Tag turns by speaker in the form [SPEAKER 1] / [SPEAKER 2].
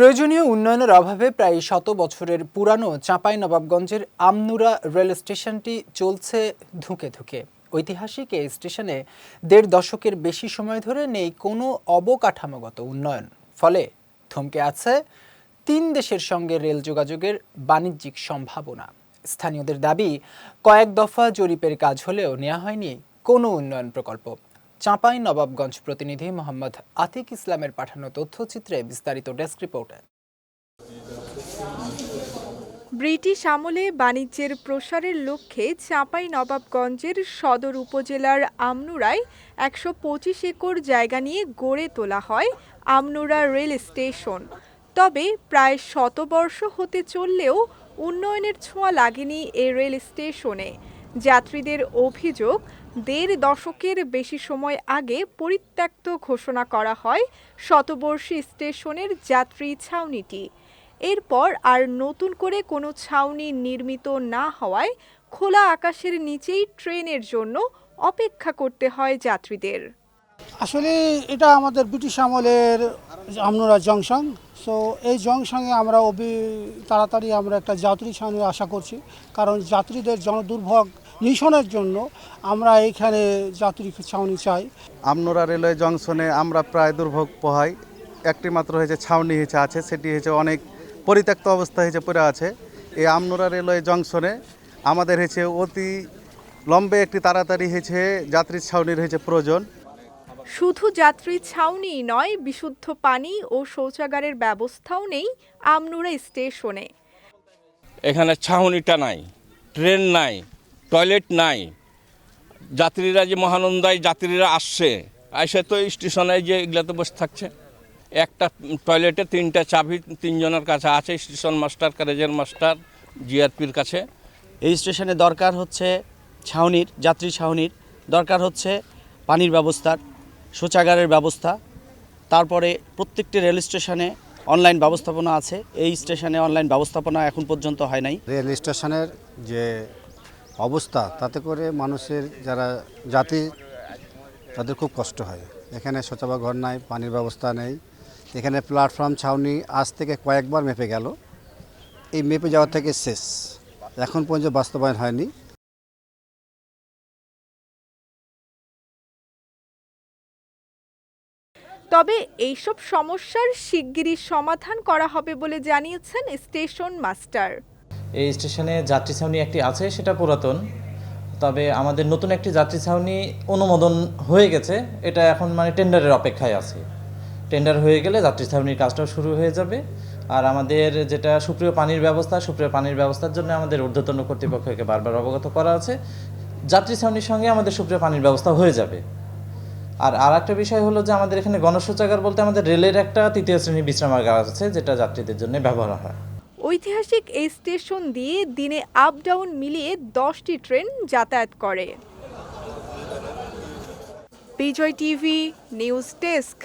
[SPEAKER 1] প্রয়োজনীয় উন্নয়নের অভাবে প্রায় শত বছরের পুরানো চাঁপাই নবাবগঞ্জের আমনুরা রেল স্টেশনটি চলছে ধুঁকে ধুঁকে। ঐতিহাসিক এই স্টেশনে দেড় দশকের বেশি সময় ধরে নেই কোনো অবকাঠামোগত উন্নয়ন। ফলে থমকে আছে তিন দেশের সঙ্গে রেল যোগাযোগের বাণিজ্যিক সম্ভাবনা। স্থানীয়দের দাবি, কয়েক দফা জরিপের কাজ হলেও নেওয়া হয়নি কোনো উন্নয়ন প্রকল্প। চাঁপাই নবাবগঞ্জ প্রতিনিধি মোহাম্মদ আতিক ইসলামের পাঠানো তথ্যচিত্রে বিস্তারিত ডেস্ক রিপোর্টে।
[SPEAKER 2] ব্রিটিশ আমলে বাণিজ্যের প্রসারের লক্ষ্যে চাঁপাই নবাবগঞ্জের সদর উপজেলার আমনুরায় একশো পঁচিশ একর জায়গা নিয়ে গড়ে তোলা হয় আমনুরা রেল স্টেশন। তবে প্রায় শতবর্ষ হতে চললেও উন্নয়নের ছোঁয়া লাগেনি এ রেল স্টেশনে। যাত্রীদের অভিযোগ, দেড় দশকের বেশি সময় আগে পরিত্যক্ত ঘোষণা করা হয় শতবর্ষী স্টেশনের যাত্রী ছাউনিটি। এরপর আর নতুন করে কোনো ছাউনি নির্মিত না হওয়ায় খোলা আকাশের নিচেই ট্রেনের জন্য অপেক্ষা করতে হয় যাত্রীদের।
[SPEAKER 3] আসলে এটা আমাদের ব্রিটিশ আমলের আমরা জংশন। সো এই জংশনে আমরা অবি তাড়াতাড়ি আমরা একটা যাত্রী ছাউনি আশা করছি। কারণ যাত্রীদের জনদুর্ভোগ নিরসনের জন্য আমরা এইখানে যাত্রী ছাউনি চাই।
[SPEAKER 4] আমনোরা রেলওয়ে জংশনে আমরা প্রায় দুর্ভোগ পোহাই। একটি মাত্র হয়েছে ছাউনি হয়েছে আছে, সেটি হয়েছে অনেক পরিত্যক্ত অবস্থা হয়েছে, পড়ে আছে। এই আমনোরা রেলওয়ে জংশনে আমাদের হয়েছে অতি লম্বে একটি তাড়াতাড়ি হয়েছে যাত্রী ছাউনির হয়েছে প্রয়োজন।
[SPEAKER 2] শুধু যাত্রী ছাউনি নয় বিশুদ্ধ পানি ও শৌচাগারের ব্যবস্থাও নেই আমনুরা স্টেশনে।
[SPEAKER 5] এখানে ছাউনিটা নাই ট্রেন নাই টয়লেট নাই। যাত্রীরা যে মহানন্দায় যাত্রীরা আসছে এসে তো স্টেশনে যে এগুলাতে বসে থাকছে। একটা টয়লেটে তিনটা চাবি তিনজনের কাছে আছে স্টেশন মাস্টার ক্যারেজের মাস্টার জিআরপির কাছে।
[SPEAKER 6] এই স্টেশনে দরকার হচ্ছে ছাউনির যাত্রী ছাউনির। দরকার হচ্ছে পানির ব্যবস্থার। শৌচাগারের ব্যবস্থা, তারপরে প্রত্যেকটি রেল স্টেশনে অনলাইন ব্যবস্থাপনা আছে। এই স্টেশনে অনলাইন ব্যবস্থাপনা এখন পর্যন্ত হয় নাই।
[SPEAKER 7] রেল স্টেশনের যে অবস্থা, তাতে করে মানুষের যারা যাত্রী, তাদের খুব কষ্ট হয়। এখানে শৌচাবা ঘর নাই, পানির ব্যবস্থা নেই। এখানে প্ল্যাটফর্ম ছাউনি আজ থেকে কয়েকবার মেপে গেল। এই মেপে যাওয়া থেকে শেষ। এখন পর্যন্ত বাস্তবায়ন হয়নি।
[SPEAKER 2] তবে এইসব সমস্যার শিগগিরই সমাধান করা হবে বলে জানিয়েছেন স্টেশন মাস্টার।
[SPEAKER 8] এই স্টেশনে যাত্রী ছাউনি একটি আছে, সেটা পুরাতন। তবে আমাদের নতুন একটি যাত্রী ছাউনি অনুমোদন হয়ে গেছে। এটা এখন মানে টেন্ডারের অপেক্ষায় আছে। টেন্ডার হয়ে গেলে যাত্রী ছাউনির কাজটাও শুরু হয়ে যাবে। আর আমাদের যেটা সুপ্রিয় পানির ব্যবস্থা, সুপ্রিয় পানির ব্যবস্থার জন্য আমাদের ঊর্ধ্বতন কর্তৃপক্ষকে বারবার অবগত করা আছে। যাত্রী ছাউনির সঙ্গে আমাদের সুপ্রিয় পানির ব্যবস্থা হয়ে যাবে। আর আর একটা বিষয় হলো যে আমাদের এখানে গণশৌচাগার বলতে আমাদের রেলের একটা তৃতীয় শ্রেণির বিশ্রামাগার আছে, যেটা যাত্রীদের জন্য ব্যবহার হয়।
[SPEAKER 2] ঐতিহাসিক এই স্টেশন দিয়ে দিনে আপ ডাউন মিলিয়ে দশটি ট্রেন যাতায়াত করে। Bijoy TV, news desk.